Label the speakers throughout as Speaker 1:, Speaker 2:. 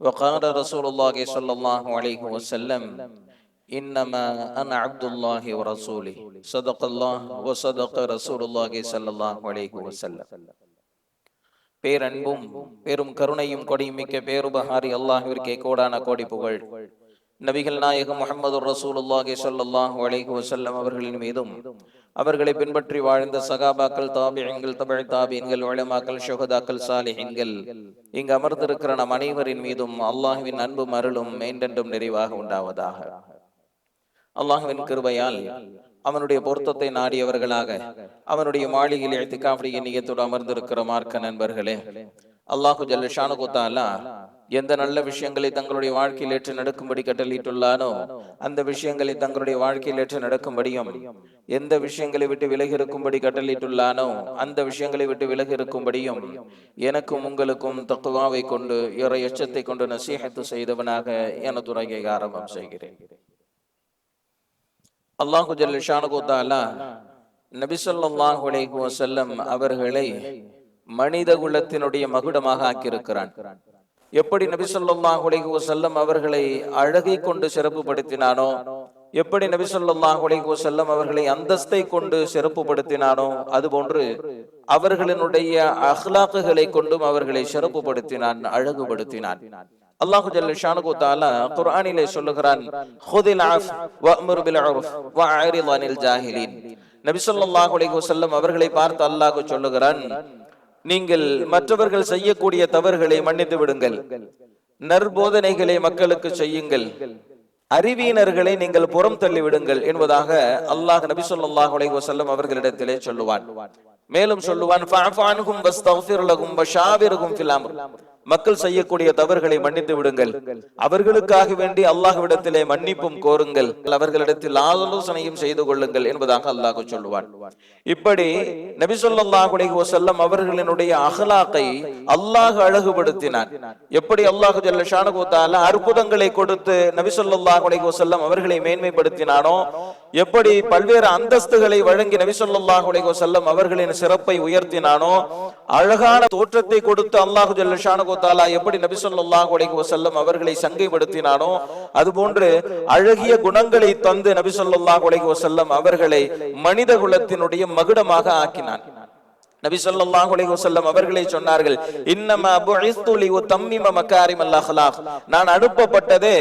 Speaker 1: وقال رسول الله صلى الله عليه وسلم إنما أنا عبد الله ورسوله صدق الله وصدق رسول الله صلى الله عليه وسلم பேரன்பும் பெரும் கருணையும் கொடியும் மிக்க பேருபகாரி அல்லாஹிற்கே கோடான கோடி புகழ் நபிகள் நாயகம் முகமது ரசூலுல்லாஹி ஸல்லல்லாஹு அலைஹி வசல்லம் அவர்களின் மீதும் அவர்களை பின்பற்றி வாழ்ந்த சகாபாக்கள் தாபியங்கள் தமிழ் தாபியங்கள் உலமாக்கள் ஷுஹதாக்கள் சாலிஹின்கள் இங்கு அமர்ந்திருக்கிற நம் அனைவரின் மீதும் அல்லாஹுவின் அன்பும் அருளும் மெய்ண்டென்றும் நிறைவாக உண்டாவதாக. அல்லாஹுவின் கிருபையால் அவனுடைய பொருத்தத்தை நாடியவர்களாக அவனுடைய மாளிகையில் எழுத்துக்காவுடைய நீயத்தோடு அமர்ந்திருக்கிற மார்க்க நண்பர்களே அல்லாஹு ஜல்ல தாலா எந்த நல்ல விஷயங்களை தங்களுடைய வாழ்க்கையில் ஏற்று நடக்கும்படி கட்டளையிட்டுள்ளானோ அந்த விஷயங்களை தங்களுடைய வாழ்க்கையில் ஏற்று நடக்கும்படியும் எந்த விஷயங்களை விட்டு விலகி இருக்கும்படி கட்டளையிட்டுள்ளானோ அந்த விஷயங்களை விட்டு விலகி இருக்கும்படியும் எனக்கும் உங்களுக்கும் தக்குவாவை கொண்டு இறை எச்சத்தை கொண்டு நசீகத்து செய்தவனாக என துறையை ஆரம்பம் செய்கிறேன். அல்லாஹு ஜல்ல தாலா நபி ஸல்லல்லாஹு அவர்களை மனித குலத்தினுடைய மகுடமாக ஆக்கியிருக்கிறான். எப்படி நபி ஸல்லல்லாஹு அலைஹி அவர்களை அழகை கொண்டு சிறப்புப்படுத்தினானோ எப்படி நபி ஸல்லல்லாஹு அலைஹி அவர்களை அந்தஸ்தை கொண்டு சிறப்புப்படுத்தினானோ அதுபோன்று அவர்களினுடைய அஹ்லாக்குகளை கொண்டும் அவர்களை சிறப்புப்படுத்தினான் அழகுபடுத்தினான். அல்லாஹு ஜல்ல ஷானுகு தாலா குர்ஆனிலே சொல்லுகிறான் ஹுதில் ஆஃப் வஅமுர் பில் உர்ஃப் வஅரித் அனில் ஜாஹிலின். நபி ஸல்லல்லாஹு அலைஹி வஸல்லம் அவர்களை பார்த்து அல்லாஹ் சொல்லுகிறான் நீங்கள் மற்றவர்கள் செய்யக்கூடிய தவறுகளை மன்னித்து விடுங்கள். நற்போதனைகளை மக்களுக்கு செய்யுங்கள். அறிவியினர்களை நீங்கள் புறம் தள்ளி விடுங்கள் என்பதாக அல்லாஹ் நபி ஸல்லல்லாஹு அலைஹி வஸல்லம் அவர்களிடத்திலே சொல்லுவான். மேலும் சொல்லுவான் மக்கள் செய்யக்கூடிய தவறுகளை மன்னித்து விடுங்கள். அவர்களுக்காக வேண்டி அல்லாஹ்விடத்திலே மன்னிப்பும் கோருங்கள். அவர்களிடத்தில் ஆலோசனையும் செய்து கொள்ளுங்கள் என்பதாக அல்லாஹ் சொல்லுவான். இப்படி நபி ஸல்லல்லாஹு அலைஹி அவர்களினுடைய அகலாக்கை அல்லாஹ் அழகுபடுத்தினான். எப்படி அல்லாஹு ஜல்ல அற்புதங்களை கொடுத்து நபி ஸல்லல்லாஹு அலைஹி அவர்களை மேன்மைப்படுத்தினானோ? எப்படி பல்வேறு அந்தஸ்துகளை வழங்கி நபி ஸல்லல்லாஹு அலைஹி அவர்களின் சிறப்பை உயர்த்தினானோ? அழகான தோற்றத்தை கொடுத்து அல்லாஹு ஜல்லஷானு கோத்தாலா எப்படி நபி ஸல்லல்லாஹு அலைஹி வசல்லம் அவர்களை சங்கைப்படுத்தினானோ அதுபோன்று அழகிய குணங்களை தந்து நபி ஸல்லல்லாஹு அலைஹி வசல்லம் அவர்களை மனித குலத்தினுடைய மகுடமாக ஆக்கினான். நபி சொல்லாஹ் அலைஹி வசல்லம் அவர்களை சொன்னார்கள் இன்னமா புஇஸ்து லி உத்தம்மிம மகாரிமல் அஹ்லாக். நான் அனுப்பப்பட்டதே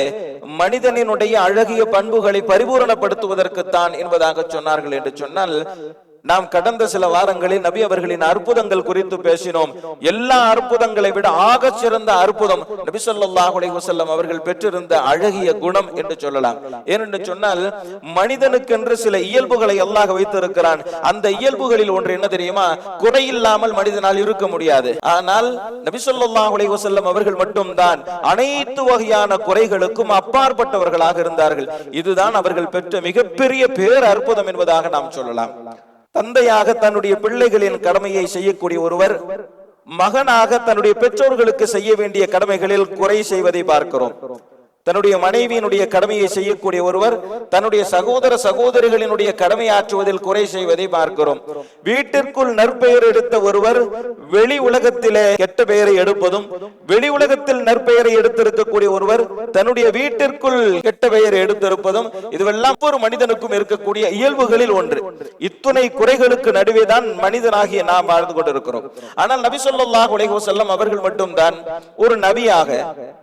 Speaker 1: மனிதனினுடைய அழகிய பண்புகளை பரிபூரணப்படுத்துவதற்கு தான் என்பதாக சொன்னார்கள் என்று சொன்னால் நாம் கடந்த சில வாரங்களில் நபி அவர்களின் அற்புதங்கள் குறித்து பேசினோம். எல்லா அற்புதங்களை விட ஆக சிறந்த அற்புதம் நபி ஸல்லல்லாஹு அலைஹி அவர்கள் பெற்றிருந்த அழகிய குணம் என்று சொல்லலாம். ஏனென்று சொன்னால் மனிதனுக்கென்று சில இயல்புகளை அல்லாஹ் வைத்திருக்கிறான். அந்த இயல்புகளில் ஒன்று என்ன தெரியுமா? குறையில்லாமல் மனிதனால் இருக்க முடியாது. ஆனால் நபி ஸல்லல்லாஹு அலைஹி அவர்கள் மட்டும்தான். அனைத்து வகையான குறைகளுக்கும் அப்பாற்பட்டவர்களாக இருந்தார்கள். இதுதான் அவர்கள் பெற்ற மிகப்பெரிய பேர் அற்புதம் என்பதாக நாம் சொல்லலாம். தந்தையாக தன்னுடைய பிள்ளைகளின் கடமையை செய்யக்கூடிய ஒருவர் மகனாக தன்னுடைய பெற்றோர்களுக்கு செய்ய வேண்டிய கடமைகளில் குறை செய்வதை பார்க்கிறோம். தன்னுடைய மனைவியினுடைய கடமையை செய்யக்கூடிய ஒருவர் தன்னுடைய சகோதர சகோதரிகளினுடைய கடமை ஆற்றுவதில் குறை செய்வதை பார்க்கிறோம். வீட்டிற்குள் நற்பெயர் எடுத்த ஒருவர் வெளி உலகத்திலே கெட்ட பெயரை எடுப்பதும் வெளி உலகத்தில் நற்பெயரை எடுத்திருக்கக்கூடிய ஒருவர் தன்னுடைய வீட்டிற்குள் கெட்ட பெயரை எடுத்திருப்பதும் இதுவெல்லாம் ஒரு மனிதனுக்கும் இருக்கக்கூடிய இயல்புகளில் ஒன்று. இத்துணை குறைகளுக்கு நடுவே தான் மனிதனாகிய நாம் வாழ்ந்து கொண்டிருக்கிறோம். ஆனால் நபி சொல்லாஹ் அலைஹி செல்லம் அவர்கள் மட்டும்தான் ஒரு நபியாக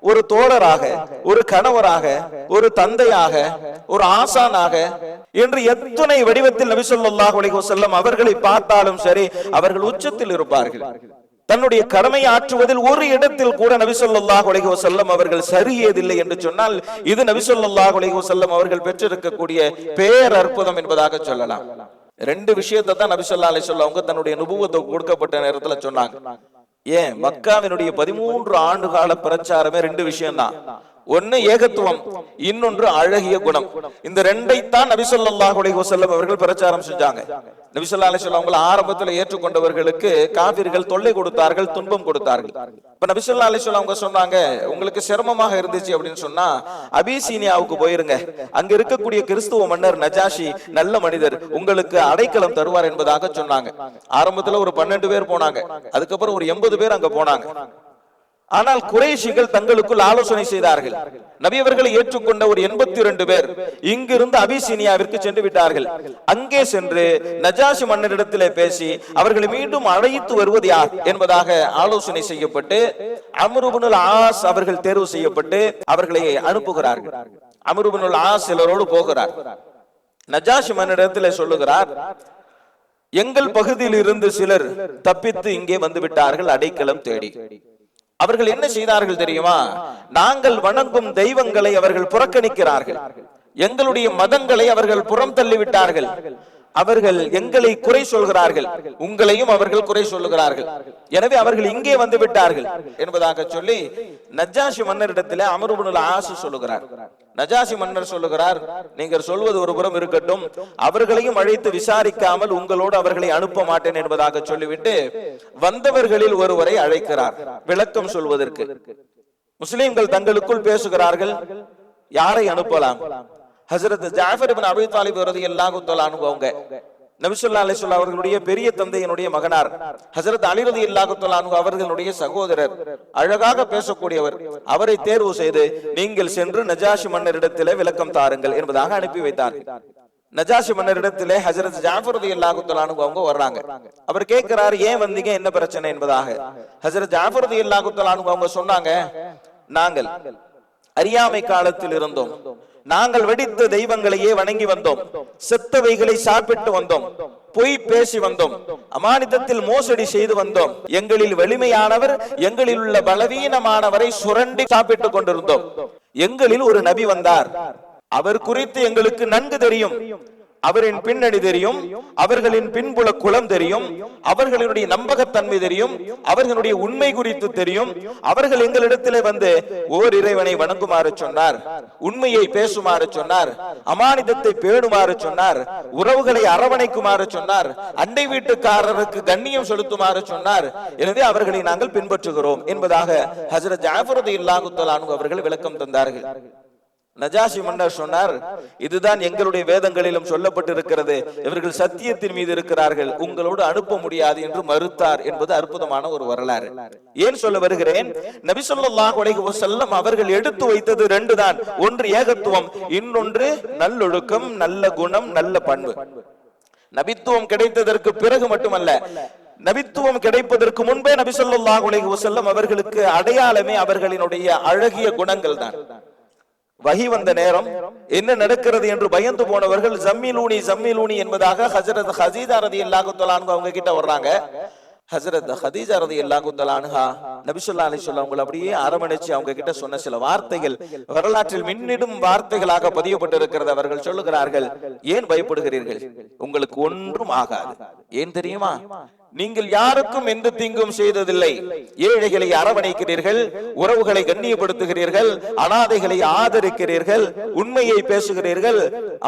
Speaker 1: ஒரு தோழராக ஒரு கணவராக ஒரு தந்தையாக ஒரு ஆசானாக என்று எத்தனை வடிவத்தில் நபி சொல்லாஹ் செல்லம் அவர்களை பார்த்தாலும் சரி அவர்கள் உச்சத்தில் இருப்பார்கள். தன்னுடைய கடமை ஆற்றுவதில் ஒரு இடத்தில் கூட நபி ஸல்லல்லாஹு அலைஹி அவர்கள் சரியதில்லை என்று சொன்னால் இது நபி ஸல்லல்லாஹு அலைஹி அவர்கள் பெற்றிருக்கக்கூடிய பேர் அற்புதம் என்பதாக சொல்லலாம். ரெண்டு விஷயத்தை தான் நபி ஸல்லல்லாஹு சொல்ல அவங்க தன்னுடைய நுபுவத்தை கொடுக்கப்பட்ட நேரத்துல சொன்னாங்க. ஏன்? மக்காவினுடைய பதிமூன்று ஆண்டு கால பிரச்சாரமே ரெண்டு விஷயம் தான் ஒன்னு ஏகத்துவம் இன்னொன்று அழகிய குணம். இந்த ரெண்டைத்தான் நபிசல்லாஹ் ஸல்லல்லாஹு அவர்கள் பிரச்சாரம் செஞ்சாங்க. நபிசல்லா ஸல்லல்லாஹு அவங்களை ஆரம்பத்தில் ஏற்றுக்கொண்டவர்களுக்கு காவிர்கள் தொல்லை கொடுத்தார்கள் துன்பம் கொடுத்தார்கள். இப்ப நபிசல்லா ஸல்லல்லாஹு அவங்க சொன்னாங்க உங்களுக்கு சிரமமாக இருந்துச்சு அப்படின்னு சொன்னா அபிசீனியாவுக்கு போயிருங்க. அங்க இருக்கக்கூடிய கிறிஸ்துவ மன்னர் நஜாஷி நல்ல மனிதர் உங்களுக்கு அடைக்கலம் தருவார் என்பதாக சொன்னாங்க. ஆரம்பத்துல ஒரு பன்னெண்டு பேர் போனாங்க. அதுக்கப்புறம் ஒரு எண்பது பேர் அங்க போனாங்க. ஆனால் குறைஷிகள் தங்களுக்குள் ஆலோசனை செய்தார்கள். நபி அவர்களை ஏற்றுக்கொண்ட ஒரு எண்பத்தி இரண்டு பேர் இங்கிருந்து அபிசீனியாவிற்கு சென்று விட்டார்கள். அங்கே சென்று நஜாசி மன்னரிடத்திலே பேசி அவர்களை மீண்டும் அழைத்து வருவது யார்? என்பதாக ஆலோசனை செய்யப்பட்டு அமருபுனுல் ஆஸ் அவர்கள் தேர்வு செய்யப்பட்டு அவர்களை அனுப்புகிறார்கள். அமருபுனுல் ஆஸ் சிலரோடு போகிறார். நஜாஷி மன்னரிடத்திலே சொல்லுகிறார் எங்கள் பகுதியில் இருந்து சிலர் தப்பித்து இங்கே வந்து விட்டார்கள் அடைக்கலம் தேடி. அவர்கள் என்ன செய்தார்கள் தெரியுமா? நாங்கள் வணங்கும் தெய்வங்களை அவர்கள் புறக்கணிக்கிறார்கள். எங்களுடைய மதங்களை அவர்கள் புறம் தள்ளிவிட்டார்கள். அவர்கள் எங்களை குறை சொல்கிறார்கள். உங்களையும் அவர்கள் குறை சொல்லுகிறார்கள். எனவே அவர்கள் இங்கே வந்து விட்டார்கள். என்பதாக சொல்லி நஜாஷி மன்னரிடத்திலே அமருபுனுல் ஆசு சொல்லுகிறார். நஜாசி மன்னர் சொல்லுகிறார் நீங்கள் சொல்வது ஒரு புறம் இருக்கட்டும். அவர்களையும் அழைத்து விசாரிக்காமல் உங்களோடு அவர்களை அனுப்ப மாட்டேன் என்பதாக சொல்லிவிட்டு வந்தவர்களில் ஒருவரை அழைக்கிறார். விளக்கம் சொல்வதற்கு. முஸ்லிம்கள் தங்களுக்குள் பேசுகிறார்கள் யாரை அனுப்பலாம்? ஹசரத் ஜாஃபர் அபி தாலிப் ரலியல்லாஹு தஆலா அவங்க நபிசுல்லா அலிசுல்லா அவர்களுடைய பெரிய தந்தையினுடைய மகனார் ஹசரத் அலிரதி ரலியல்லாஹு அவர்களுடைய சகோதரர் அழகாக பேசக்கூடியவர். அவரை தேர்வு செய்து நீங்கள் சென்று நஜாஷி மன்னரிடத்திலே விளக்கம் தாருங்கள் என்பதாக அனுப்பி வைத்தார் நஜாஷி மன்னரிடத்திலே ஹசரத் ஜாஃபர் ரலியல்லாஹு அவங்க வர்றாங்க. அவர் கேட்கிறார் ஏன் வந்தீங்க? என்ன பிரச்சனை? என்பதாக. ஹசரத் ஜாஃபர் ரலியல்லாஹு அவங்க சொன்னாங்க நாங்கள் அறியாமை காலத்தில் இருந்தோம். நாங்கள் வெடித்த தெய்வங்களையே வணங்கி வந்தோம். செத்தவைகளை சாப்பிட்டு வந்தோம். பொய் பேசி வந்தோம். அமானிதத்தில் மோசடி செய்து வந்தோம். எங்களில் வலிமையானவர் எங்களில் உள்ள பலவீனமானவரை சுரண்டி சாப்பிட்டுக் கொண்டிருந்தோம். எங்களில் ஒரு நபி வந்தார். அவர் குறித்து எங்களுக்கு நன்கு தெரியும். அவரின் பின்னணி தெரியும் அவர்களின் பின்புல குலம் தெரியும் அவர்களுடைய நம்பகத்தன்மை தெரியும் அவர்களுடைய உண்மை குறித்து தெரியும். அவர்கள் எங்களிடத்திலே வந்து ஓர் இறைவனை வணங்குமாறு சொன்னார் உண்மையை பேசுமாறு சொன்னார் அமானிதத்தை பேணுமாறு சொன்னார் உறவுகளை அரவணைக்குமாறு சொன்னார் அண்டை வீட்டுக்காரருக்கு கண்ணியம் செலுத்துமாறு சொன்னார். எனவே அவர்களை நாங்கள் பின்பற்றுகிறோம் என்பதாக ஹசரத் ஜாஃபரது இல்லாகுத்தலானு அவர்கள் விளக்கம் தந்தார்கள். நஜாஷி மன்னர் சொன்னார் இதுதான் எங்களுடைய வேதங்களிலும் சொல்லப்பட்டிருக்கிறது. இவர்கள் சத்தியத்தின் மீது இருக்கிறார்கள். உங்களோடு அனுப்ப முடியாது என்று மறுத்தார் என்பது அற்புதமான ஒரு வரலாறு. ஏன் சொல்ல வருகிறேன்? நபி ஸல்லல்லாஹு செல்லம் அவர்கள் எடுத்து வைத்தது ரெண்டு தான் ஒன்று ஏகத்துவம் இன்னொன்று நல்லொழுக்கம் நல்ல குணம் நல்ல பண்பு. நபித்துவம் கிடைத்ததற்கு பிறகு மட்டுமல்ல நபித்துவம் கிடைப்பதற்கு முன்பே நபி ஸல்லல்லாஹு அலைஹி அவர்களுக்கு அடையாளமே அவர்களினுடைய அழகிய குணங்கள் தான் வகி வந்த நேரம் என்ன நடக்கிறது என்று பயந்து போனவர்கள் ஜம்மிலூனி ஜம்மிலூனி என்பதாக ஹஜரத் ஹசீதா ரதி அல்லாஹுத்தலானு அவங்க கிட்ட வர்றாங்க. ஹசரத் ஹதீஜா ரதி அல்லாஹுத்தலானுஹா நபிசுல்லா அலிசுல்லா அவங்களை அப்படியே அரவணைச்சு அவங்க கிட்ட சொன்ன சில வார்த்தைகள் வரலாற்றில் மின்னிடும் வார்த்தைகளாக பதியப்பட்டிருக்கிறது அவர்கள் சொல்லுகிறார்கள். ஏன் பயப்படுகிறீர்கள்? உங்களுக்கு ஒன்றும் ஆகாது. ஏன் தெரியுமா? நீங்கள் யாருக்கும் எந்த தீங்கும் செய்ததில்லை. ஏழைகளை அரவணைக்கிறீர்கள் உறவுகளை கண்ணியப்படுத்துகிறீர்கள் அனாதைகளை ஆதரிக்கிறீர்கள் உண்மையை பேசுகிறீர்கள்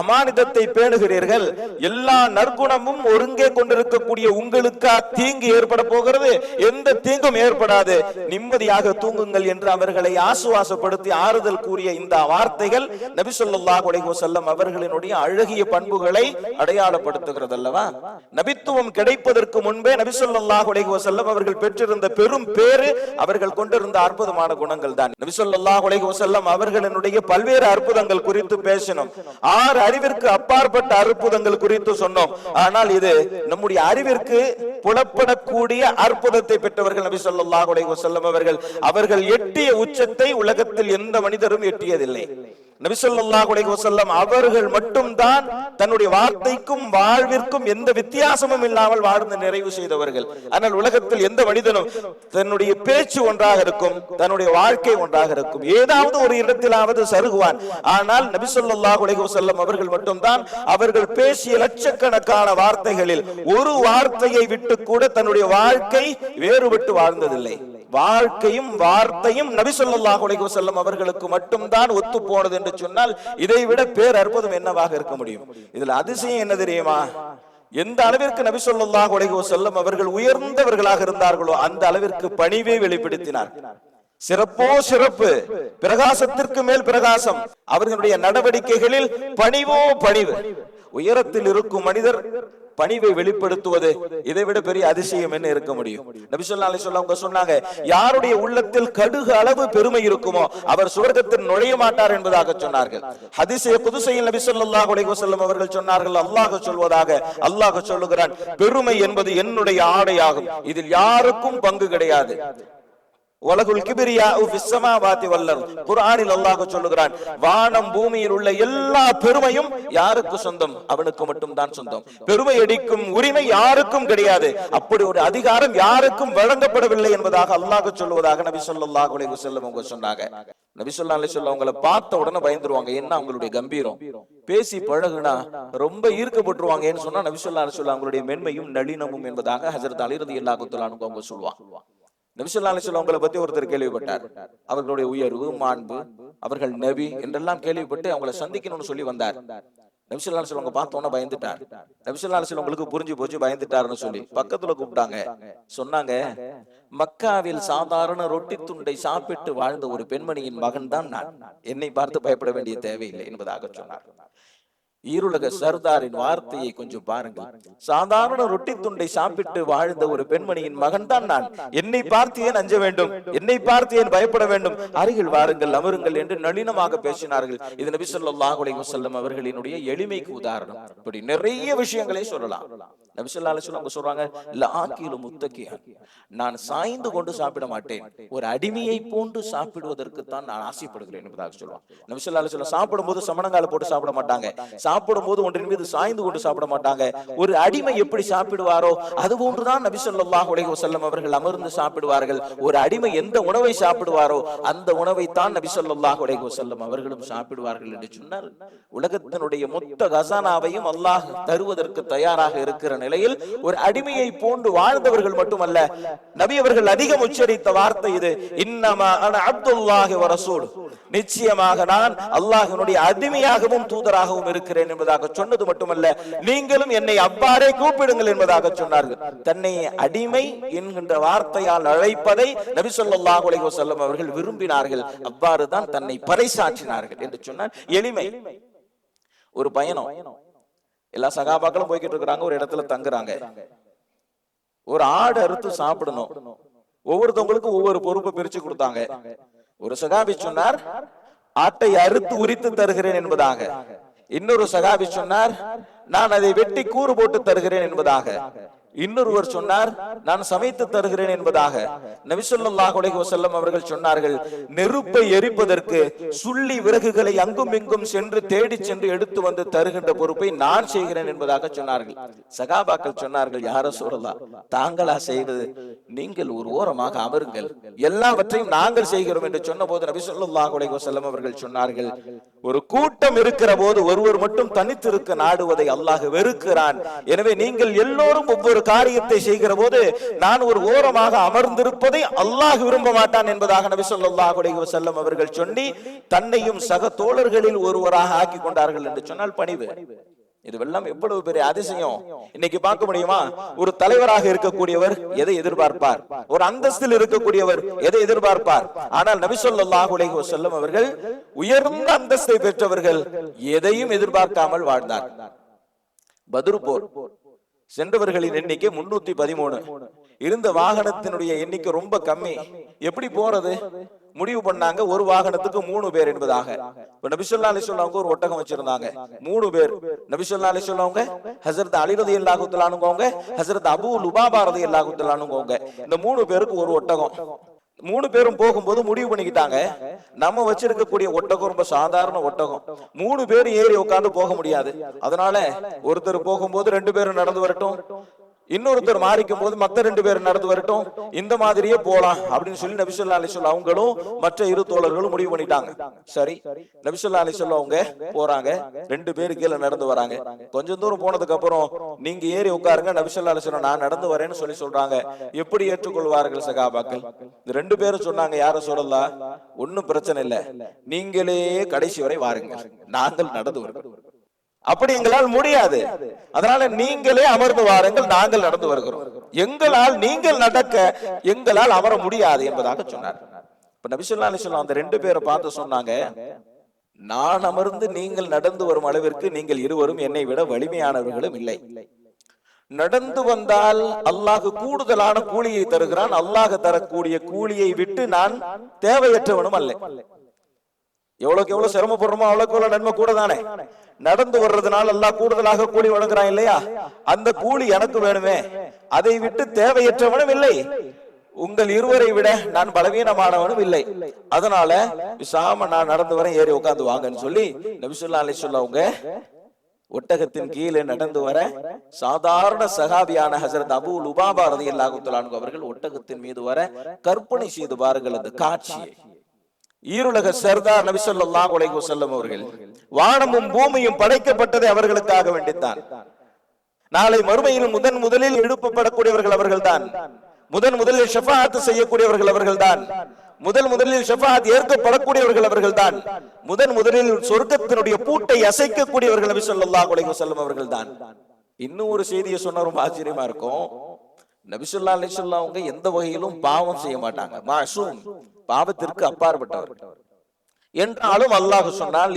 Speaker 1: அமானிதத்தை பேணுகிறீர்கள். எல்லா நற்குணமும் ஒருங்கே கொண்டிருக்கக்கூடிய உங்களுக்கு தீங்கு ஏற்பட போகிறது. எந்த தீங்கும் ஏற்படாது. நிம்மதியாக தூங்குங்கள் என்று அவர்களை ஆசுவாசப்படுத்தி ஆறுதல் கூறிய இந்த வார்த்தைகள் நபி ஸல்லல்லாஹு செல்லம் அவர்களினுடைய அழகிய பண்புகளை அடையாளப்படுத்துகிறது அல்லவா நபித்துவம் கிடைப்பதற்கு முன்பே நபி ஸல்லல்லாஹு உலகி வசல்லம் அவர்கள் பெற்றிருந்த பெரும் பேரு அவர்கள் கொண்டிருந்த அற்புதமான குணங்கள் தான். நபி உலகி வசல்லம் அவர்களினுடைய பல்வேறு அற்புதங்கள் குறித்து பேசினோம். ஆறு அறிவிற்கு அப்பாற்பட்ட அற்புதங்கள் குறித்து சொன்னோம். ஆனால் இது நம்முடைய அறிவிற்கு புலப்படக்கூடிய அற்புதத்தை பெற்றவர்கள் நபி ஸல்லல்லாஹு அலைஹி வஸல்லம் அவர்கள் அவர்கள் எட்டிய உச்சத்தை உலகத்தில் எந்த மனிதரும் எட்டியதில்லை. நபிசல்லா குலை வசல்லம் அவர்கள் மட்டும்தான் தன்னுடைய வார்த்தைக்கும் வாழ்விற்கும் எந்த வித்தியாசமும் இல்லாமல் வாழ்ந்து நிறைவு செய்தவர்கள். ஆனால் உலகத்தில் எந்த மனிதனும் தன்னுடைய பேச்சு ஒன்றாக இருக்கும் தன்னுடைய வாழ்க்கை ஒன்றாக இருக்கும். ஏதாவது ஒரு இடத்திலாவது சருகுவான். ஆனால் நபிசல்லா குலை வசல்லம் அவர்கள் மட்டும்தான் அவர்கள் பேசிய லட்சக்கணக்கான வார்த்தைகளில் ஒரு வார்த்தையை விட்டு கூட தன்னுடைய வாழ்க்கை வேறுபட்டு வாழ்ந்ததில்லை. வாழ்க்கையும் வார்த்தையும் நபி ஸல்லல்லாஹு அலைஹி செல்லும் அவர்களுக்கு மட்டும்தான் ஒத்து போனது என்று சொன்னால் இதை விட பேர் அற்புதம் என்னவாக இருக்க முடியும்? இதுல அதிசயம் என்ன தெரியுமா? எந்த அளவிற்கு நபி ஸல்லல்லாஹு அலைஹி செல்லும் அவர்கள் உயர்ந்தவர்களாக இருந்தார்களோ அந்த அளவிற்கு பணிவை வெளிப்படுத்தினார். சிறப்போ சிறப்பு பிரகாசத்திற்கு மேல் பிரகாசம் அவர்களுடைய நடவடிக்கைகளில் பணிவோ பணிவு. உயரத்தில் இருக்கும் மனிதர் பணிவை வெளிப்படுத்துவது. இதை விட பெரிய அதிசயம் என்ன இருக்க முடியும்? நபிசுல்லா அவங்க சொன்னாங்க யாருடைய உள்ளத்தில் கடுகு அளவு பெருமை இருக்குமோ அவர் சுவர்க்கத்தில் நுழைய மாட்டார் என்பதாக சொன்னார்கள். ஹதிசய புதுசையில் நபி ஸல்லல்லாஹு செல்லும் அவர்கள் சொன்னார்கள் அல்லாஹ் சொல்வதாக அல்லாஹ் சொல்லுகிறான் பெருமை என்பது என்னுடைய ஆடையாகும் இதில் யாருக்கும் பங்கு கிடையாது. உலகுல் கிபிரியா வாத்தி வல்லர் குரானில் அல்லாஹ் சொல்லுகிறான் வானம் பூமியில் உள்ள எல்லா பெருமையும் யாருக்கு சொந்தம்? அவனுக்கு மட்டும் தான் சொந்தம். பெருமை அடிக்கும் உரிமை யாருக்கும் கிடையாது. அப்படி ஒரு அதிகாரம் யாருக்கும் வழங்கப்படவில்லை என்பதாக அல்லாஹ் சொல்லுவதாக நபி சொல்லாஹ் செல்லும் வஸல்லம் அவங்க சொன்னாங்க. நபி ஸல்லல்லாஹு அலைஹி வஸல்லம் பார்த்த உடனே பயந்துருவாங்க. என்ன அவங்களுடைய கம்பீரம்? பேசி பழகுனா ரொம்ப ஈர்க்கப்பட்டுருவாங்க ஏன்னு சொன்னா நபி ஸல்லல்லாஹு அலைஹி அவங்களுடைய மென்மையும் நளினமும் என்பதாக ஹசரத் அலிரதி ரலியல்லாஹு தஆலா அவங்க சொல்லுவாங்க. நபிசுல்லா அவங்களை பத்தி ஒருத்தர் கேள்விப்பட்டார். அவர்களுடைய உயர்வு மாண்பு அவர்கள் நபி என்றெல்லாம் கேள்விப்பட்டு அவங்களை சந்திக்கணும்னு சொல்லி வந்தார். நபிசுல்லா அலிஸ்லாம் அவங்க பார்த்தோன்னே பயந்துட்டார். நபிசுல்லா அலிஸ்லாம் உங்களுக்கு புரிஞ்சு போச்சு பயந்துட்டாருன்னு சொல்லி. பக்கத்துல கூப்பிட்டாங்க. சொன்னாங்க மக்காவில் சாதாரண ரொட்டி துண்டை சாப்பிட்டு வாழ்ந்த ஒரு பெண்மணியின் மகன் தான் நான். என்னை பார்த்து பயப்பட வேண்டிய தேவையில்லை என்பதாக சொன்னார். ஈருலக சர்தாரின் வார்த்தையை கொஞ்சம் பாருங்கள். சாதாரண ரொட்டி துண்டை சாப்பிட்டு வாழ்ந்த ஒரு பெண்மணியின் மகன் தான் நான். என்னை பார்த்து ஏன் அஞ்ச வேண்டும்? என்னை பார்த்து ஏன் பயப்பட வேண்டும்? அருகில் வாருங்கள் அமருங்கள் என்று நளினமாக பேசினார்கள். இது நபி சொல்லாஹ் அலைஹி அவர்களினுடைய எளிமைக்கு உதாரணம். இப்படி நிறைய விஷயங்களை சொல்லலாம். நபி சொல்லா அலைஹி வஸல்லம் சொல்றாங்க லாக்கிலு முத்தக்கியா நான் சாய்ந்து கொண்டு சாப்பிட மாட்டேன். ஒரு அடிமையை போன்று சாப்பிடுவதற்கு தான் நான் ஆசைப்படுகிறேன் என்பதாக சொல்லுவாங்க. நபி சொல்லா அலைஹி சாப்பிடும் போது சமணங்கால போட்டு சாப்பிட மாட்டாங்க. சாப்பிடும் போது ஒன்றின் மீது சாய்ந்து கொண்டு சாப்பிட மாட்டாங்க. ஒரு அடிமை எப்படி சாப்பிடுவாரோ அது போன்றுதான் நபி ஸல்லல்லாஹு உலக செல்லம் அவர்கள் அமர்ந்து சாப்பிடுவார்கள். ஒரு அடிமை எந்த உணவை சாப்பிடுவாரோ அந்த உணவை தான் நபி ஸல்லல்லாஹு உலக செல்லம் அவர்களும் சாப்பிடுவார்கள் என்று சொன்னால் உலகத்தினுடைய மொத்த கசானாவையும் அல்லாஹ் தருவதற்கு தயாராக இருக்கிற நிலையில் ஒரு அடிமையை போன்று வாழ்ந்தவர்கள் மட்டுமல்ல நபி அவர்கள் அதிகம் உச்சரித்த வார்த்தை இது. இன்னமா அப்துல்லாஹி வ நிச்சயமாக நான் அல்லாஹினுடைய அடிமையாகவும் தூதராகவும் இருக்கிறேன். கூப்பிடுகிறேன் என்பதாக சொன்னது மட்டுமல்ல நீங்களும் என்னை அவ்வாறே கூப்பிடுங்கள் என்பதாக சொன்னார்கள். தன்னை அடிமை என்கின்ற வார்த்தையால் அழைப்பதை நபி ஸல்லல்லாஹு அலைஹி வஸல்லம் அவர்கள் விரும்பினார்கள். அவ்வாறு தான் தன்னை பறைசாற்றினார்கள் என்று சொன்னார் எளிமை. ஒரு பயணம். எல்லா சகாபாக்களும் போய்கிட்டு இருக்கிறாங்க ஒரு இடத்துல தங்குறாங்க. ஒரு ஆடு அறுத்து சாப்பிடணும். ஒவ்வொருத்தவங்களுக்கும் ஒவ்வொரு பொறுப்பை பிரிச்சு கொடுத்தாங்க. ஒரு சகாபி சொன்னார் ஆட்டை அறுத்து உரித்து தருகிறேன் என்பதாக. இன்னொரு சகாபி சொன்னார் நான் அதை வெட்டி கூறு போட்டு தருகிறேன் என்பதாக. இன்னொருவர் சொன்னார் நான் சமைத்து தருகிறேன் என்பதாக. நபிசல்லாஹ் செல்லம் அவர்கள் சொன்னார்கள் நெருப்பை எரிப்பதற்கு சுள்ளி விறகுகளை அங்கும் இங்கும் சென்று தேடி சென்று எடுத்து வந்து தருகின்ற பொறுப்பை நான் செய்கிறேன் என்பதாக சொன்னார்கள். சகாபாக்கள் சொன்னார்கள் யார சொல்லலாம் தாங்களா செய்வது நீங்கள் ஒரு ஓரமாக அமருங்கள். எல்லாவற்றையும் நாங்கள் செய்கிறோம் என்று சொன்ன போது நபிசல்லாஹ் செல்லம் அவர்கள் சொன்னார்கள் ஒரு கூட்டம் இருக்கிற போது ஒருவர் மட்டும் தனித்திருக்க நாடுவதை அல்லாஹ் வெறுக்கிறான். எனவே நீங்கள் எல்லோரும் ஒவ்வொரு காரியத்தை செய்கிற போது நான் ஒரு ஓரமாக அமர்ந்திருப்பதை அல்லாஹ் விரும்ப மாட்டான் என்பதாக நபி சொல்லாஹ் செல்லம் அவர்கள் சொல்லி தன்னையும் சக தோழர்களில் ஒருவராக ஆக்கி கொண்டார்கள் என்று சொன்னால் பணிவு. இது வெள்ளம் எவ்வளவு பெரிய அதிசயம். இன்னைக்கு பார்க்க முடியுமா? ஒரு தலைவராக இருக்கக்கூடியவர் எதை எதிர்பார்ப்பார்? ஒரு அந்தஸ்தில் இருக்கக்கூடியவர் எதை எதிர்பார்ப்பார்? ஆனால் நபி ஸல்லல்லாஹு செல்லும் அவர்கள் உயர்ந்த அந்தஸ்தை பெற்றவர்கள் எதையும் எதிர்பார்க்காமல் வாழ்ந்தார். பத்ரு போர். சென்றவர்களின் எண்ணிக்கை முன்னூத்தி பதிமூணு. இருந்த வாகனத்தினுடைய எண்ணிக்கை ரொம்ப கம்மி. எப்படி போறது? முடிவு பண்ணாங்க ஒரு வாகனத்துக்கு மூணு பேர் என்பதாக. இப்ப நபிசுல்லா அலி சொல்லவங்க ஒரு ஒட்டகம் வச்சிருந்தாங்க. மூணு பேர். நபிசுல்லா அலி சொல்லவங்க ஹசரத் அலிரதி அல்லாஹுத்தலானுங்க ஹசரத் அபு லுபாபா ரதி அல்லாஹுத்தலானுங்க இந்த மூணு பேருக்கு ஒரு ஒட்டகம். மூணு பேரும் போகும்போது முடிவு பண்ணிக்கிட்டாங்க. நம்ம வச்சிருக்கக்கூடிய ஒட்டகம் ரொம்ப சாதாரண ஒட்டகம். மூணு பேரும் ஏறி உட்கார்ந்து போக முடியாது. அதனால ஒருத்தர் போகும்போது ரெண்டு பேரும் நடந்து வரட்டும். இன்னொருத்தர் மாறிக்கும் போது மத்த ரெண்டு பேர் நடந்து வரட்டும் இந்த மாதிரியே போலாம் அப்படின்னு சொல்லி நபிசுல்லா அலிஸ்வல் அவங்களும் மற்ற இரு தோழர்களும் முடிவு பண்ணிட்டாங்க. சரி நபிசுல்லா அலிஸ்வல் அவங்க போறாங்க. ரெண்டு பேரு கீழே நடந்து வராங்க. கொஞ்சம் தூரம் போனதுக்கு அப்புறம் நீங்க ஏறி உட்காருங்க நபிசுல்லா அலிஸ்வல் நான் நடந்து வரேன்னு சொல்லி சொல்றாங்க. எப்படி ஏற்றுக்கொள்வார்கள் சகாபாக்கள்? இந்த ரெண்டு பேரும் சொன்னாங்க யார சொல்லலாம் ஒண்ணும் பிரச்சனை இல்ல. நீங்களே கடைசி வரை வாருங்க நாங்கள் நடந்து வருகிறோம். அப்படி எங்களால் முடியாது. அதனால நீங்களே அமர்ந்து வாருங்கள் நாங்கள் நடந்து வருகிறோம். எங்களால் நீங்கள் நடக்க எங்களால் அமர முடியாது என்பதாக சொன்னார். இப்ப நபிசுல்லா அலிஸ்லாம் அந்த ரெண்டு பேரை பார்த்து சொன்னாங்க நான் அமர்ந்து நீங்கள் நடந்து வரும் அளவிற்கு நீங்கள் இருவரும் என்னை விட வலிமையானவர்களும் இல்லை. நடந்து வந்தால் அல்லாஹ் கூடுதலான கூலியை தருகிறான் அல்லாஹ் தரக்கூடிய கூலியை விட்டு நான் தேவையற்றவனும் அல்ல. எவ்வளவுக்கு எவ்வளவு சிரமப்படுறோமோ அவ்வளவுக்கு எவ்வளவு நன்மை கூட தானே நடந்து வர்றதுனால எல்லாம் கூடுதலாக கூலி வழங்குறான் இல்லையா? அந்த கூலி எனக்கு வேணுமே. அதை விட்டு தேவையற்றவனும் இல்லை. உங்கள் இருவரை விட நான் பலவீனமானவனும் இல்லை. அதனால விசாம நான் நடந்து வரேன் ஏறி உட்காந்து வாங்கன்னு சொல்லி நபிசுல்லா அலி ஒட்டகத்தின் கீழே நடந்து வர சாதாரண சகாபியான ஹசரத் அபு லுபாபா ரதி அல்லாஹுத்தலான் அவர்கள் ஒட்டகத்தின் மீது வர கற்பனை செய்து பாருங்கள் அந்த காட்சியை. ஈருலக சர்தார் நபிசல்லா ஸல்லல்லாஹு செல்லும் அவர்கள் வானமும் பூமியும் படைக்கப்பட்டதை அவர்களுக்காக வேண்டித்தான். நாளை மறுமையில் முதன் முதலில் எழுப்பப்படக்கூடியவர்கள் அவர்கள்தான். முதன் முதலில் ஷஃபாத் செய்யக்கூடியவர்கள் அவர்கள்தான். முதல் முதலில் ஷஃபாத் ஏற்கப்படக்கூடியவர்கள் அவர்கள்தான். முதன் முதலில் சொர்க்கத்தினுடைய பூட்டை அசைக்கக்கூடியவர்கள் நபி ஸல்லல்லாஹு அலைஹி வஸல்லம் அவர்கள்தான். இன்னும் ஒரு செய்தியை சொன்ன ரொம்ப ஆச்சரியமா இருக்கும். நபிசுல்லா அலிசுல்லா அவங்க எந்த வகையிலும் பாவம் செய்ய மாட்டாங்க. மாசூம். பாவத்திற்கு அப்பாற்பட்டவர். என்றாலும் அல்லாஹ் சொன்னால்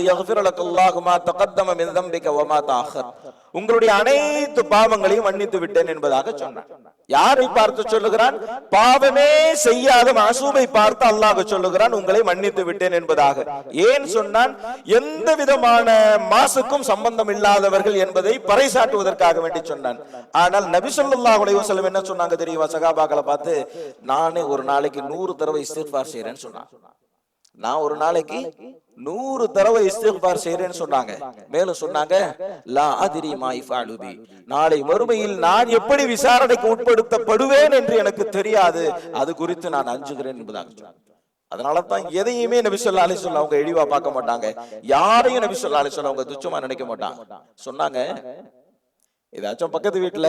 Speaker 1: உங்களுடைய அனைத்து பாவங்களையும் மன்னித்து விட்டேன் என்பதாக சொன்னான். யாரை பார்த்து சொல்லுகிறான்? பாவமே செய்யாத மாசூமை பார்த்து அல்லாஹ் சொல்லுகிறான் உங்களை மன்னித்து விட்டேன் என்பதாக. ஏன் சொன்னான்? எந்த விதமான மாசுக்கும் சம்பந்தம் இல்லாதவர்கள் என்பதை பறைசாட்டுவதற்காக வேண்டி சொன்னான். ஆனால் நபி ஸல்லல்லாஹு அலைஹி வஸல்லம் என்ன சொன்னாங்க தெரியுமா சகாபாக்களை பார்த்து? நானே ஒரு நாளைக்கு நூறு தடவை இஸ்திக்பார் செய்றேன்னு சொன்னான். நான் ஒரு நாளைக்கு நூறு தடவை இஸ்திக்பார் செய்றேன்னு சொன்னாங்க. மேலும் சொன்னாங்க லா அதிரி மாய் ஃபாலுபி நாளை மறுமையில் நான் எப்படி விசாரணைக்கு உட்படுத்தப்படுவேன் என்று எனக்கு தெரியாது. அது குறித்து நான் அஞ்சுகிறேன் என்பதாக சொன்னாங்க. அதனால தான் எதையுமே நபி சொல்லா அலி சொல்ல அவங்க இழிவா பார்க்க மாட்டாங்க. யாரையும் நபி சொல்லா அலி சொல்ல அவங்க துச்சமா நினைக்க மாட்டாங்க. சொன்னாங்க ஏதாச்சும் பக்கத்து வீட்டுல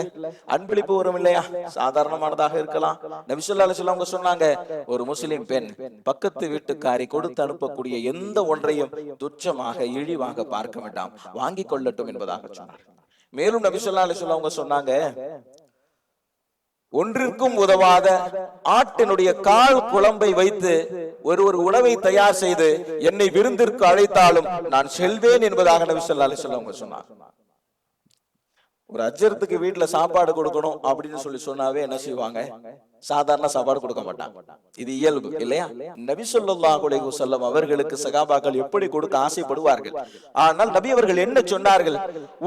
Speaker 1: அன்பளிப்பு வரும் இல்லையா? சாதாரணமானதாக இருக்கலாம். நபிசுல்லா அலிஸ்லாம் அவங்க சொன்னாங்க ஒரு முஸ்லிம் பெண் பக்கத்து வீட்டுக்காரி கொடுத்து அனுப்பக்கூடிய எந்த ஒன்றையும் துச்சமாக இழிவாக பார்க்க வேண்டாம். வாங்கி கொள்ளட்டும் என்பதாக சொன்னார். மேலும் நபிசுல்லா அலிஸ்லாம் அவங்க சொன்னாங்க ஒன்றிற்கும் உதவாத ஆட்டினுடைய கால் குழம்பை வைத்து ஒரு ஒரு உணவை தயார் செய்து என்னை விருந்திற்கு அழைத்தாலும் நான் செல்வேன் என்பதாக நபி சொல்லா அலிஸ்லாம் அவங்க சொன்னார். ஒரு அஜரத்துக்கு வீட்டுல சாப்பாடு கொடுக்கணும் அப்படின்னு சொல்லி சொன்னாவே என்ன செய்வாங்க? சாதாரண சாப்பாடு கொடுக்க மாட்டாங்க இது இயல்பு இல்லையா? நபி ஸல்லல்லாஹு அலைஹி அவர்களுக்கு சகாபாக்கள் எப்படி கொடுக்க ஆசைப்படுவார்கள்? ஆனால் நபி அவர்கள் என்ன சொன்னார்கள்?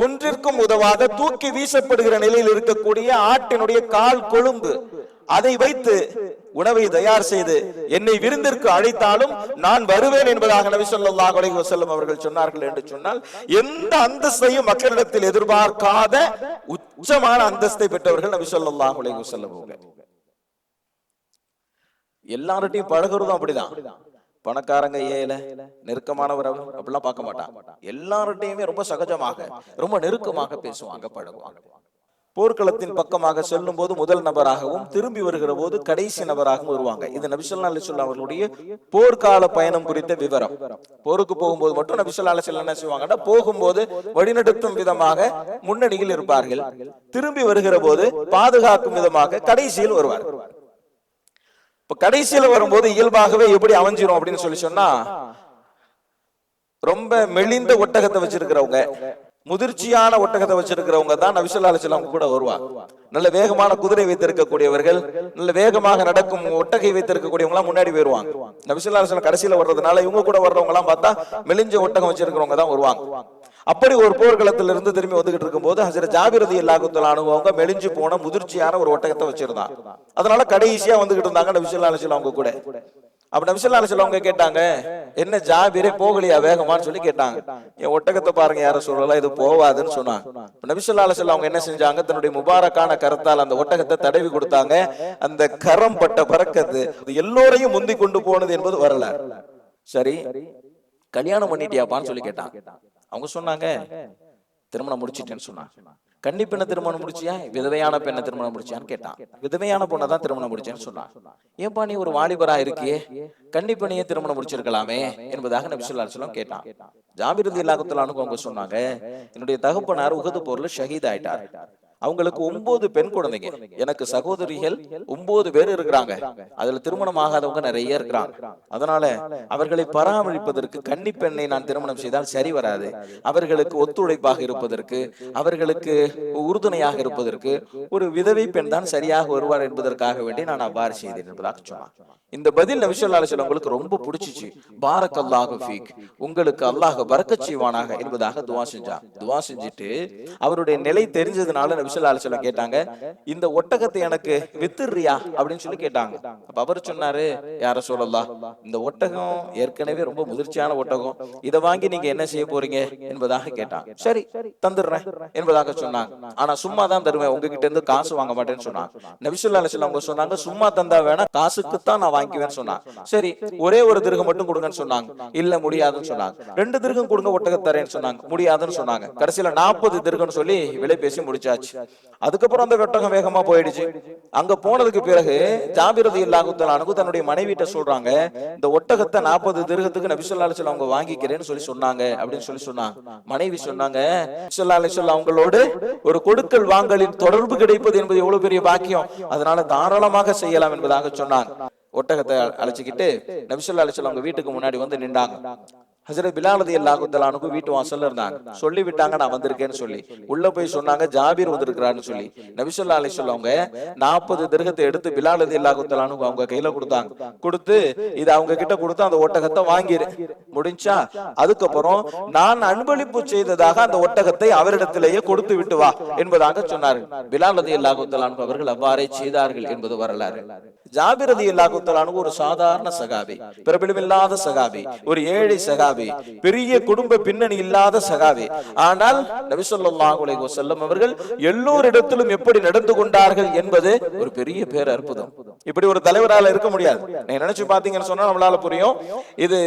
Speaker 1: ஒன்றிற்கும் உதவாத தூக்கி வீசப்படுகிற நிலையில் இருக்கக்கூடிய ஆட்டினுடைய கால் கொழும்பு. அதை வைத்து உணவை தயார் செய்து என்னை விருந்திற்கு அழைத்தாலும் நான் வருவேன் என்பதாக நபி ஸல்லல்லாஹு அலைஹி வஸல்லம் அவர்கள் சொன்னார்கள் என்று சொன்னால் எந்த அந்தஸ்தையும் மக்களிடத்தில் எதிர்பார்க்காத உச்சமான அந்தஸ்தை பெற்றவர்கள் நபி ஸல்லல்லாஹு அலைஹி வஸல்லம் அவர்கள். எல்லார்ட்டையும் பழகுறதும் அப்படிதான். பணக்காரங்க ஏல நெருக்கமானவர் அவர் அப்படிலாம் பார்க்க மாட்டாங்க எல்லார்ட்டையுமே ரொம்ப சகஜமாக ரொம்ப நெருக்கமாக பேசுவாங்க பழகுவாங்க. போர்க்களத்தின் பக்கமாக செல்லும் போது முதல் நபராகவும் திரும்பி வருகிற போது கடைசி நபராகவும் வருவாங்க. இது நபிசல்லா அலிசுல்லா அவர்களுடைய போர்க்கால பயணம் குறித்த விவரம். போருக்கு போகும்போது மட்டும் நபிசல்லா அலிசுல்லா என்ன செய்வாங்கன்னா போகும்போது வழிநடத்தும் விதமாக முன்னணியில் இருப்பார்கள். திரும்பி வருகிற போது பாதுகாக்கும் விதமாக கடைசியில் வருவார்கள் இப்ப கடைசியில வரும்போது இயல்பாகவே எப்படி அமைஞ்சிரும் அப்படின்னு சொல்லி சொன்னா ரொம்ப மெலிந்த ஒட்டகத்தை வச்சிருக்கிறவங்க முதிர்ச்சியான ஒட்டகத்தை வச்சிருக்கிறவங்க தான் நபிசல்லா கூட வருவாங்க. நல்ல வேகமான குதிரை வைத்திருக்கக்கூடியவர்கள் நல்ல வேகமாக நடக்கும் ஒட்டகை வைத்திருக்கக்கூடியவங்க எல்லாம் முன்னாடி போயிருவாங்க. நபிசல்லா கடைசியில வர்றதுனால இவங்க கூட வர்றவங்க எல்லாம் பார்த்தா மெலிஞ்ச ஒட்டகம் வச்சிருக்கிறவங்க தான் வருவாங்க. அப்படி ஒரு போர்க்களத்துல இருந்து திரும்பி வந்துகிட்டு இருக்கும்போது ஹசரத் ஜாபிரதி எல்லாக்குத்தல் அனுபவங்க மெலிஞ்சு போன முதிர்ச்சியான ஒரு ஒட்டகத்தை வச்சிருந்தான். அதனால கடைசியா வந்துகிட்டு இருந்தாங்க நபிசல்லா அலிஸ்லாம் அவங்க கூட. அப்ப நபிசல்லா அலிஸ்லாம் அவங்க கேட்டாங்க என்ன ஜாபிரே போகலையா வேகமான்னு சொல்லி கேட்டாங்க. என் ஒட்டகத்தை பாருங்க யார சொல்லலாம் இது போவாதுன்னு சொன்னாங்க. அப்ப அவங்க என்ன செஞ்சாங்க தன்னுடைய முபாரக்கான கரத்தால் அந்த ஒட்டகத்தை தடவி கொடுத்தாங்க. அந்த கரம் பட்ட பறக்கத்து அது எல்லோரையும் முந்தி கொண்டு போனது என்பது வரல. சரி கல்யாணம் பண்ணிட்டியாப்பான்னு சொல்லி கேட்டான் அவங்க சொன்னாங்க திருமணம் முடிச்சிட்டேன்னு சொன்னாங்க கன்னி பெண்ணை திருமணம் முடிச்சியா? விதவையான பெண்ணை திருமணம் முடிச்சியான்னு கேட்டான். விதவையான பொண்ணை தான் திருமணம் முடிச்சேன்னு சொன்னான். ஏன்பா நீ ஒரு வாலிபரா இருக்கியே? கன்னி பெண்ணையே திருமணம் முடிச்சிருக்கலாமே? என்பதாக நபி கேட்டான். ஜாபிர் இல்லாகத்தலானுக்கு அவங்க சொன்னாங்க என்னுடைய தகப்பனார் உகது போர்ல ஷஹீத் ஆயிட்டார். அவங்களுக்கு ஒன்பது பெண் குழந்தைங்க. எனக்கு சகோதரிகள் ஒன்பது பேர் இருக்கிறாங்க. அதுல திருமணம் ஆகாதவங்க நிறைய இருக்கிறாங்க. அதனால அவர்களை பராமரிப்பதற்கு கன்னி பெண்ணை நான் திருமணம் செய்தால் சரி வராது. அவர்களுக்கு ஒத்துழைப்பாக இருப்பதற்கு அவர்களுக்கு உறுதுணையாக இருப்பதற்கு ஒரு விதவை பெண் தான் சரியாக வருவார் என்பதற்காக வேண்டி நான் அவ்வாறு செய்தேன் என்பதாக சொன்னான். இந்த பதில் நபிசல்லா அலிஸ்லாம் உங்களுக்கு ரொம்ப பிடிச்சிச்சு. பாரக் அல்லாஹ் ஃபீக். உங்களுக்கு அல்லாஹ் பரக்கச் செய்வானாக என்பதாக துவா செஞ்சான். துவா செஞ்சுட்டு அவருடைய நிலை தெரிஞ்சதுனால நபிசல்லா அலிஸ்லாம் கேட்டாங்க இந்த ஒட்டகத்தை எனக்கு வித்துறியா அப்படின்னு சொல்லி கேட்டாங்க. அப்ப அவர் சொன்னாரு யார சொல்லலாம் இந்த ஒட்டகம் ஏற்கனவே ரொம்ப முதிர்ச்சியான ஒட்டகம். இதை வாங்கி நீங்க என்ன செய்ய போறீங்க? என்பதாக கேட்டாங்க. சரி தந்துடுறேன் என்பதாக சொன்னாங்க. ஆனா சும்மா தான் தருவேன் உங்ககிட்ட இருந்து காசு வாங்க மாட்டேன்னு சொன்னாங்க. நபிசுல்லா அலிஸ்லாம் அவங்க சொன்னாங்க சும்மா தந்தா வேணா காசுக்கு தான் நான் வாங்கிக்குவேன்னு சொன்னாங்க. சரி ஒரே ஒரு திருகம் மட்டும் கொடுங்கன்னு சொன்னாங்க. இல்ல முடியாதுன்னு சொன்னாங்க. ரெண்டு திருகம் கொடுங்க ஒட்டகத்தரேன்னு சொன்னாங்க. முடியாதுன்னு சொன்னாங்க. கடைசியில நாற்பது திருகம்னு சொல்லி விலை பேசி முடிச்சாச்சு. அதுக்கப்புறம் அந்த ஒட்டகம் வேகமா போயிடுச்சு. அங்க போனதுக்கு பிறகு ஜாபிரதி இல்லாகுத்தலானுக்கு தன்னுடைய மனைவிட்ட சொல்றாங்க இந்த ஒட்டகத்தை நாற்பது திருகத்துக்கு நபிசுல்லா அலிஸ்லாம் அவங்க வாங்கிக்கிறேன்னு சொல்லி சொன்னாங்க அப்படின்னு சொல்லி சொன்னாங்க. மனைவி சொன்னாங்க நபிசுல்லா அலிஸ்லாம் அவங்களோடு ஒரு கொடுக்கல் வாங்கலின் தொடர்பு கிடைப்பது என்பது எவ்வளவு பெரிய பாக்கியம். அதனால தாராளமாக செய்யலாம் என்பதாக சொன்னாங்க. ஒட்டகத்தை அழைச்சிக்கிட்டு நபிசுல்லா அலிஸ்லாம் அவங்க வீட்டுக்கு முன்னாடி வந்து நின்றாங்க. ஹசரத் பிலாலதி அல்லாஹுத்தலானுக்கு வீட்டு வாசல்ல இருந்தாங்க. சொல்லி விட்டாங்க நான் வந்திருக்கேன்னு சொல்லி. உள்ள போய் சொன்னாங்க ஜாபீர் வந்திருக்கிறான்னு சொல்லி. நபிசுல்லா அலி சொல்லவங்க நாற்பது திருகத்தை எடுத்து பிலாலதி அல்லாஹுத்தலானுக்கு அவங்க கையில கொடுத்தாங்க. கொடுத்து இது அவங்க கிட்ட கொடுத்து அந்த ஒட்டகத்தை வாங்கிரு. முடிஞ்சா அதுக்கப்புறம் நான் அன்பளிப்பு செய்ததாக அந்த ஒட்டகத்தை அவரிடத்திலேயே கொடுத்து விட்டு வா என்பதாக சொன்னார்கள். பிலாலதி அல்லாஹுத்தலானுக்கு அவர்கள் அவ்வாறே செய்தார்கள் என்பது வரலாறு. ஜாபிரதி அல்லாஹுத்தலானுக்கு ஒரு சாதாரண சகாபி பிரபலமில்லாத சகாபி ஒரு ஏழை சகாபி பெரிய குடும்ப பின்னணி இல்லாத சகாபி. ஆனால் நபி ஸல்லல்லாஹு அலைஹி வஸல்லம் அவர்கள் எல்லோரிடத்திலும் எப்படி நடந்து கொண்டார்கள் என்பது ஒரு பெரிய பேர் அற்புதம் இப்படி ஒரு தலைவரால் இருக்க முடியாது. நீங்க நினைச்சு பாத்தீங்கன்னு சொன்னா நம்மளால புரியும். இது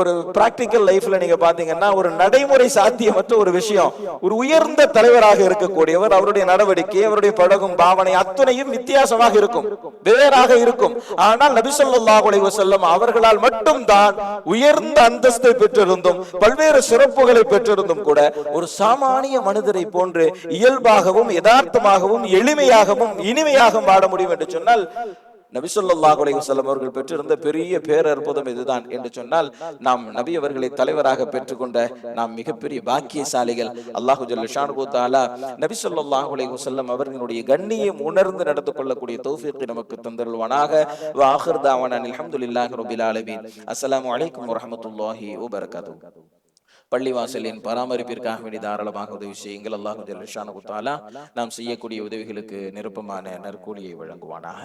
Speaker 1: ஒரு பிராக்டிக்கல் லைஃப்ல நீங்க பாத்தீங்கன்னா ஒரு நடைமுறை சாத்தியமற்ற ஒரு விஷயம். ஒரு உயர்ந்த தலைவராக இருக்கக்கூடியவர் அவருடைய நடவடிக்கை அவருடைய பழகும் பாவனை அத்தனையும் வித்தியாசமாக இருக்கும். வேறாக இருக்கும். ஆனால் நபி ஸல்லல்லாஹு அலைஹி வஸல்லம் அவர்களால் மட்டும்தான் உயர்ந்த அந்தஸ்தை பெற்றிருந்தும் பல்வேறு சிறப்புகளை பெற்றிருந்தும் கூட ஒரு சாமானிய மனிதரை போன்று இயல்பாகவும் யதார்த்தமாகவும் எளிமையாகவும் இனிமையாகவும் வாட முடியும் என்று சொன்னால் நபிசல்லாஹ் அலைவசல்லம் அவர்கள் பெற்றிருந்த பெரிய பேரற்புதம் இதுதான் என்று சொன்னால் நாம் நபி அவர்களை தலைவராக பெற்றுக்கொண்ட நாம் மிகப்பெரிய பாக்கியசாலிகள். அல்லாஹு ஜல்லஷானு தாலா நபி சொல்லாஹ் அலைவசல்லம் அவர்களுடைய கண்ணியம் உணர்ந்து நடந்து கொள்ளக்கூடிய தௌஃபீக்கை நமக்கு தந்தருள்வானாக. வாஹர் தாவான அலமதுல்லாஹ் ரபில் ஆலமீன். அஸ்ஸலாமு அலைக்கும் வரஹ்மத்துல்லாஹி வபரகாத்துஹு. பள்ளிவாசலின் பராமரிப்பிற்காக வேண்டி தாராளமாக உதவி செய்யுங்கள். அல்லாஹு ஜல்லஷானு நாம் செய்யக்கூடிய உதவிகளுக்கு நிருப்பமான நற்கூலியை வழங்குவானாக.